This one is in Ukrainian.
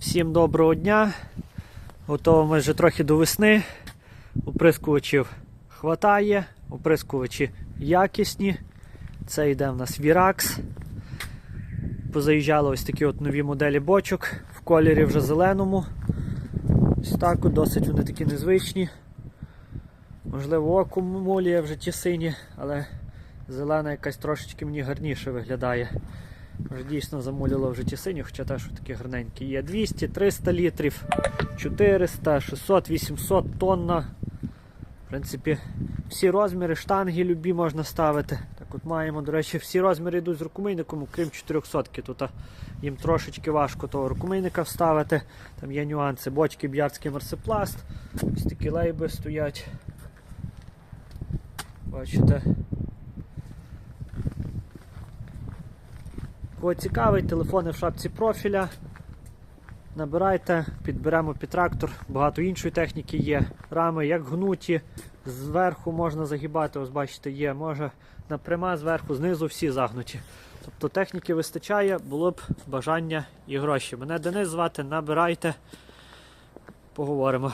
Всім доброго дня. Готово ми вже трохи до весни. Оприскувачів хватає, оприскувачі якісні. Це йде в нас Virax. Позаїжджали ось такі от нові моделі бочок в кольорі вже зеленому. Ось так от, досить вони такі незвичні. Можливо, око вже ті сині, але зелена якась трошечки мені гарніше виглядає. Дійсно замулило вже ті сині, хоча теж такі гарненькі. Є 200, 300 літрів, 400, 600, 800 тонна. В принципі, всі розміри, штанги любі можна ставити. Так от маємо, до речі, всі розміри йдуть з рукомийником, крім 400 Тут їм трошечки важко того рукомийника вставити. Там є нюанси. Бочки б'ярський мерсипласт. Ось такі лейби стоять. Бачите. Кого цікавий, телефони в шапці профіля. Набирайте, підберемо під трактор, багато іншої техніки є. Рами як гнуті, зверху можна загибати, ось бачите, є, може напряма зверху, знизу всі загнуті. Тобто техніки вистачає, було б бажання і гроші. Мене Денис звати, набирайте, поговоримо.